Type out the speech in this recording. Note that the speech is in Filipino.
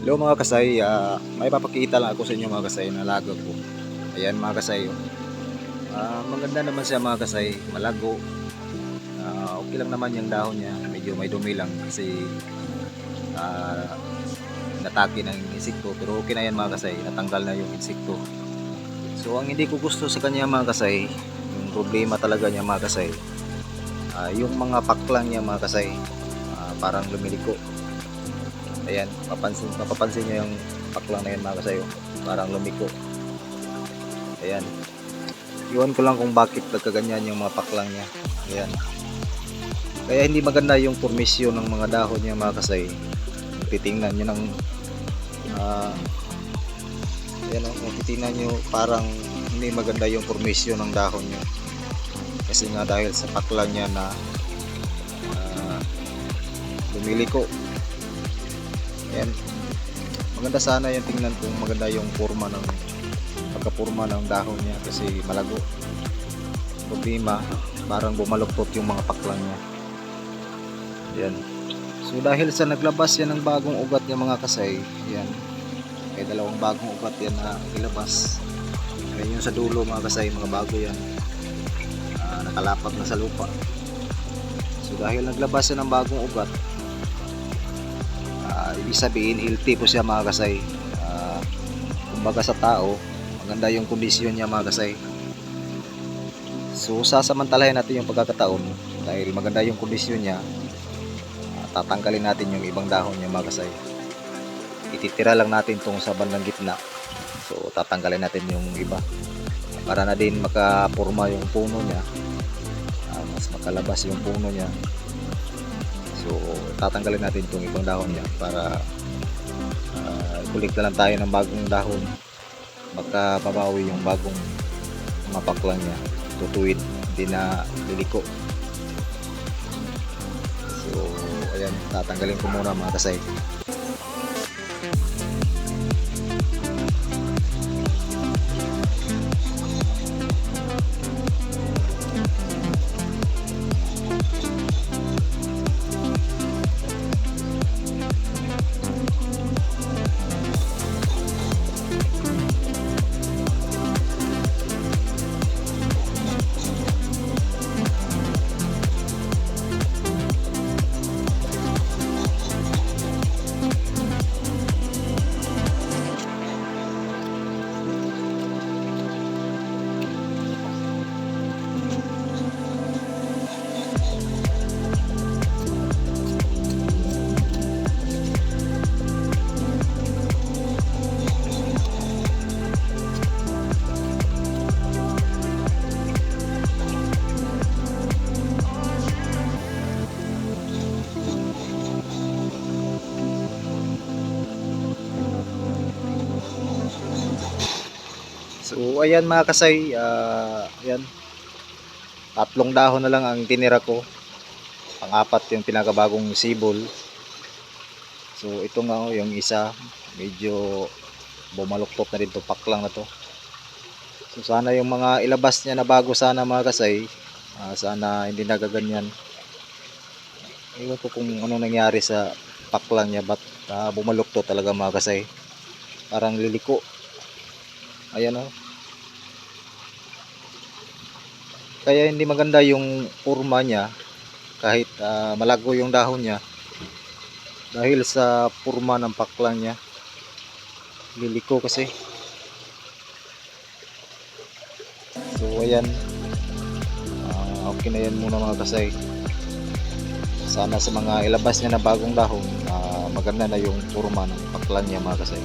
Hello mga kasay, ah, may papakita lang ako sa inyo mga kasay na lago ko. Ayan mga kasay. Ah, maganda naman siya mga kasay, malago. Ah, okay lang naman yung dahon niya, medyo may dumi lang kasi ah, natake ng insekto. Pero okay na yan mga kasay, natanggal na yung insekto. So ang hindi ko gusto sa kanya mga kasay, yung problema talaga niya mga kasay, ah, yung mga paklang niya mga kasay, ah, parang lumiliko. Ayan, papansin, mapapansin nyo yung paklang na yan mga kasayo. Parang lumiko. Ayan. Iwan ko lang kung bakit nagkaganyan yung mga paklang niya. Ayan. Kaya hindi maganda yung formisyon ng mga dahon niya mga kasay. Titingnan nyo ng ah ayan o, kung titingnan nyo parang hindi maganda yung formisyon ng dahon niya. Kasi nga dahil sa paklang niya na ah, lumiliko. Ayan. Maganda sana yung tingnan kung maganda yung forma ng pagkapurma ng dahon niya kasi malago. Problema, parang bumaluktot yung mga paklang niya. Ayan. So dahil sa naglabas yan ng bagong ugat niya mga kasay, ayan. May dalawang bagong ugat yan na ilabas. Ayan yung sa dulo mga kasay, mga bago yan. Ah, nakalapat na sa lupa. So dahil naglabas yan ng bagong ugat, Ah, ibig sabihin healthy po siya mga kasay. Ah, kumbaga sa tao maganda yung kondisyon niya mga kasay. So sasamantalahin natin yung pagkakataon dahil maganda yung kondisyon niya. Ah, tatanggalin natin yung ibang dahon niya mga kasay. Ititira lang natin tong sa bandang gitna. So tatanggalin natin yung iba. Para na din makapurma yung puno niya. Ah, mas makalabas yung puno niya So, tatanggalin natin itong ibang dahon niya para uh, kulik na lang tayo ng bagong dahon. Baka yung bagong mga paklang niya. Tutuwid, hindi na liliko. So, ayan, tatanggalin ko muna mga kasay. So, ayan mga kasay, ah, ayan. Tatlong dahon na lang ang tinira ko. Pang-apat yung pinakabagong sibol. So, ito nga oh, yung isa, medyo bumaluktot na rin to, paklang na to. So, sana yung mga ilabas niya na bago sana mga kasay, ah, sana hindi nagaganyan. Ewan ko kung anong nangyari sa paklang niya, ba't ah, bumaluktot talaga mga kasay. Parang liliko. Ayan oh. Kaya hindi maganda yung forma niya kahit ah, malago yung dahon niya dahil sa forma ng paklang niya. Liliko kasi. So ayan. Ah, okay na yan muna mga kasay. Sana sa mga ilabas niya na bagong dahon, ah, maganda na yung forma ng paklang niya mga kasay.